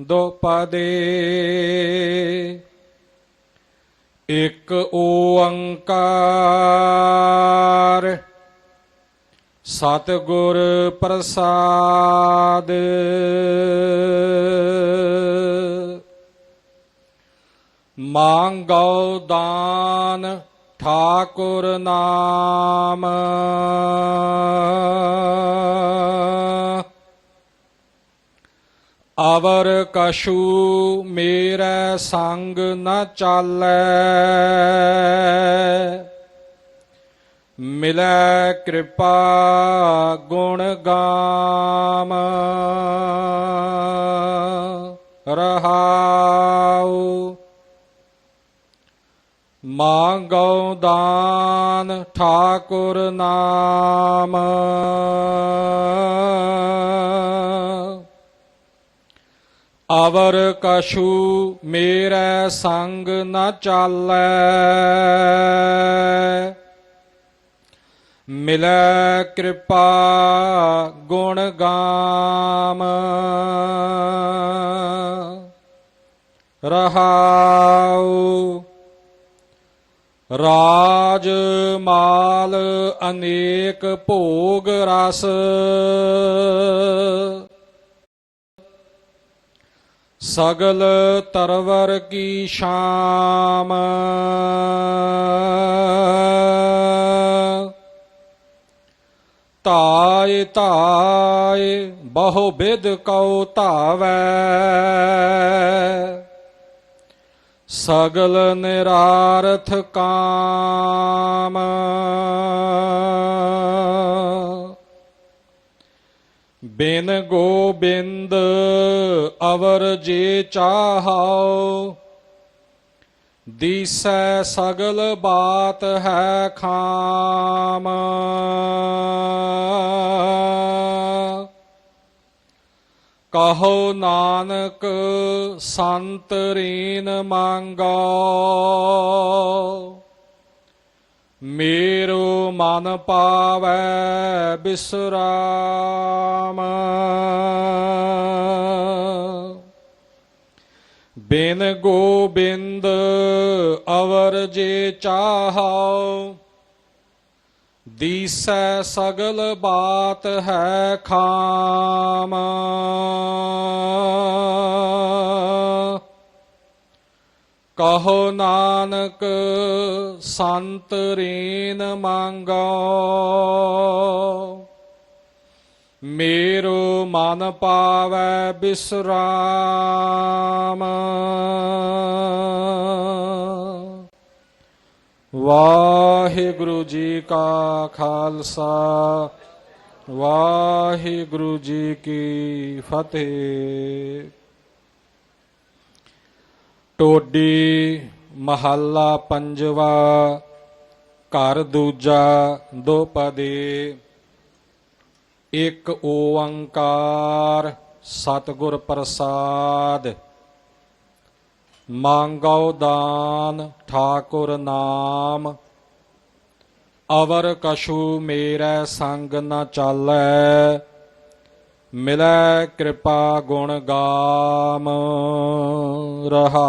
ਦੁਪਦੇ ਇਕ ਓੰਕਾਰ ਸਤਿਗੁਰ ਪ੍ਰਸਾਦ। ਮੰਗਉ ਦਾਨ ਠਾਕੁਰ ਨਾਮ। ਅਵਰ ਕਛੂ ਮੇਰੇ ਸੰਗ ਨ ਚਾਲੈ। ਮਿਲੈ ਕਿਰਪਾ ਗੁਣ ਗਾਮ। ਰਹਾਉ। ਮੰਗਉ ਦਾਨ ਠਾਕੁਰ ਨਾਮ। ਅਵਰ ਕਛੂ ਮੇਰੇ ਸੰਗ ਨ ਚਾਲੈ। ਮਿਲੈ ਕਿਰਪਾ ਗੁਣ ਗਾਮ। ਰਹਾਉ ਰਾਜ ਮਾਲ ਅਨੇਕ ਭੋਗ ਰਸ। ਸਗਲ ਤਰਵਰ ਕੀ ਸ਼ਾਮ। ਤਾਇ ਤਾਇ ਬਹੁ ਬਿਦ ਕਉ ਧਾਵੈ। ਸਗਲ ਨਿਰਾਰਥ ਕਾਮ। ਬਿਨ ਗੋਬਿੰਦ ਅਵਰ ਜੇ ਚਾਹਉ ਦੀਸੈ ਸਗਲ ਬਾਤ ਹੈ ਖਾਮ। ਕਹੋ ਨਾਨਕ, ਸੰਤ ਰੀਨ ਮੰਗੋ। ਮੇਰੋ ਮਨ ਪਾਵੈ ਬਿਸਰਾ। ਬਿਨ ਗੋਬਿੰਦ ਅਵਰ ਜੇ ਚਾਹਉ ਦੀਸੈ ਸਗਲ ਬਾਤ ਹੈ ਖਾਮ। ਕਹੋ ਨਾਨਕ, ਸੰਤ ਰੀਨ ਮੰਗੋ ਮੇਰੋ ਮਨ ਪਾਵੈ ਬਿਸਰਾਮ ਵਾਹਿਗੁਰੂ ਜੀ ਕਾ ਖਾਲਸਾ ਵਾਹਿਗੁਰੂ ਜੀ ਕੀ ਫਤਿਹ ਟੋਡੀ ਮਹੱਲਾ ਪੰਜਵਾ ਘਰ ਦੂਜਾ ਦੁਪਦੇ ਇੱਕ ਓੰਕਾਰ ਸਤਿਗੁਰ ਪ੍ਰਸਾਦ। ਮੰਗਉ ਦਾਨ ਠਾਕੁਰ ਨਾਮ। ਅਵਰ ਕਛੂ ਮੇਰੇ ਸੰਗ ਨ ਚਾਲੈ। ਮਿਲੈ ਕਿਰਪਾ ਗੁਣ ਗਾਮ ਰਹਾ